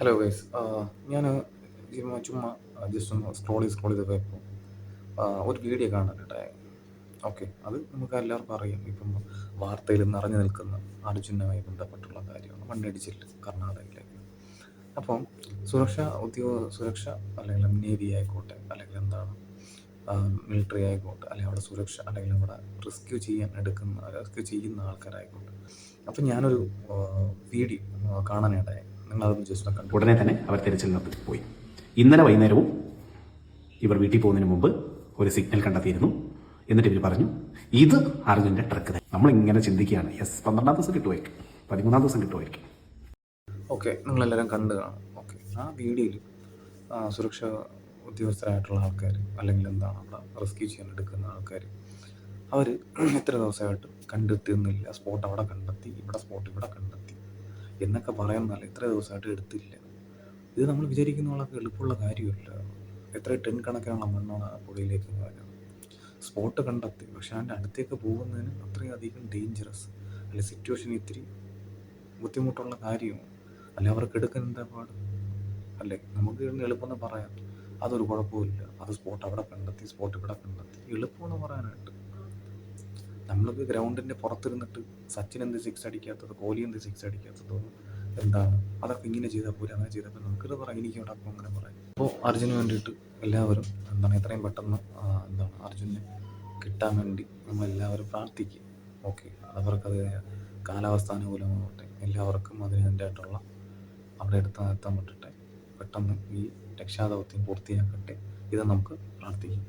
Hello guys ഞാൻ ചുമ്മാ ചുമ്മാ ജസ്റ്റ് ഒന്ന് സ്ക്രോൾ ചെയ്ത് സ്ക്രോൾ ചെയ്ത് പോയപ്പോൾ ഒരു വീഡിയോ കാണാനുണ്ടായി ഓക്കെ അത് നമുക്ക് എല്ലാവർക്കും അറിയാം. ഇപ്പം വാർത്തയിൽ നിറഞ്ഞു നിൽക്കുന്ന അർജുനുമായി ബന്ധപ്പെട്ടുള്ള കാര്യമാണ് മണ്ണിടിച്ചിൽ കർണാടകയിലേക്ക്. അപ്പം സുരക്ഷ ഉദ്യോഗ സുരക്ഷ അല്ലെങ്കിൽ നേവി ആയിക്കോട്ടെ അല്ലെങ്കിൽ എന്താണ് മിലിറ്ററി ആയിക്കോട്ടെ അല്ലെങ്കിൽ അവിടെ സുരക്ഷ അല്ലെങ്കിൽ അവിടെ റെസ്ക്യൂ ചെയ്യാൻ എടുക്കുന്ന റെസ്ക്യൂ ചെയ്യുന്ന ആൾക്കാരായിക്കോട്ടെ. അപ്പം ഞാനൊരു വീഡിയോ കാണാനിടയായി. നിങ്ങളതൊന്ന് ജസ്റ്റ് കണ്ടു. ഉടനെ തന്നെ അവർ തിരച്ചിൽ നടത്തി പോയി. ഇന്നലെ വൈകുന്നേരവും ഇവർ വീട്ടിൽ പോകുന്നതിന് മുമ്പ് ഒരു സിഗ്നൽ കണ്ടെത്തിയിരുന്നു. എന്നിട്ട് ഇവർ പറഞ്ഞു ഇത് അർജുന്റെ ട്രക്ക് തന്നെ. നമ്മൾ ഇങ്ങനെ ചിന്തിക്കുകയാണ്. യെസ് പന്ത്രണ്ടാം ദിവസം കിട്ടുമായിരിക്കും. പതിമൂന്നാം ദിവസം കിട്ടുമായിരിക്കും. ഓക്കെ നിങ്ങളെല്ലാവരും കണ്ടു കാണും. ഓക്കെ ആ വീഡിയോയിൽ സുരക്ഷാ ഉദ്യോഗസ്ഥരായിട്ടുള്ള ആൾക്കാർ അല്ലെങ്കിൽ എന്താണ് അവിടെ റെസ്ക്യൂ ചെയ്യാൻ എടുക്കുന്ന ആൾക്കാർ അവർ എത്ര ദിവസമായിട്ട് കണ്ടെത്തുന്നില്ല സ്പോട്ട് അവിടെ കണ്ടെത്തി ഇവിടെ സ്പോട്ട് ഇവിടെ കണ്ടെത്തി. എന്നൊക്കെ പറയുന്നതല്ല ഇത്ര ദിവസമായിട്ട് എടുത്തില്ല. ഇത് നമ്മൾ വിചാരിക്കുന്ന പോലൊക്കെ എളുപ്പമുള്ള കാര്യമല്ല. എത്ര ടെൻ കണക്കിനുള്ള മണ്ണാണ് ആ പുഴയിലേക്ക് വരുന്നത് സ്പോട്ട് കണ്ടെത്തി. പക്ഷെ അതിന്റെ അടുത്തേക്ക് പോകുന്നതിന് അത്രയധികം ഡേഞ്ചറസ് അല്ലെ സിറ്റുവേഷൻ ഇത്തിരി ബുദ്ധിമുട്ടുള്ള കാര്യമാണ് അല്ലെ അവർക്ക് എടുക്കാൻ എന്താ പാട്? അല്ലേ നമുക്ക് ഇന്ന് എളുപ്പമെന്ന് പറയാം. അതൊരു കുഴപ്പമില്ല അത് സ്പോട്ട് അവിടെ കണ്ടെത്തി സ്പോട്ട് ഇവിടെ കണ്ടെത്തി. എളുപ്പമെന്ന് പറയാനായിട്ട്. നമ്മളൊക്കെ ഗ്രൗണ്ടിന്റെ പുറത്തിരുന്നിട്ട് സച്ചിൻ എന്ത് സിക്സ് അടിക്കാത്തത് കോഹ്ലി എന്ത് സിക്സ് അടിക്കാത്തത് എന്താണ്? അതൊക്കെ ഇങ്ങനെ ചെയ്താൽ പോലും അങ്ങനെ ചെയ്താൽ പോലും നമുക്കിത് പറയാം എനിക്ക് ഇവിടെ അപ്പം അങ്ങനെ പറയാം. അപ്പോൾ അർജുന് വേണ്ടിയിട്ട് എല്ലാവരും എന്താണ് എത്രയും പെട്ടെന്ന് എന്താണ് അർജുനെ കിട്ടാൻ വേണ്ടി നമ്മൾ എല്ലാവരും പ്രാർത്ഥിക്കുക ഓക്കെ. അവർക്കത് കാലാവസ്ഥ അനുകൂലമാവട്ടെ എല്ലാവർക്കും അതിനതിന്റെതായിട്ടുള്ള അവിടെ എടുത്ത് നിർത്താൻ പറ്റട്ടെ. പെട്ടെന്ന് ഈ രക്ഷാദൗത്യം പൂർത്തിയാക്കട്ടെ. ഇത് നമുക്ക് പ്രാർത്ഥിക്കാം.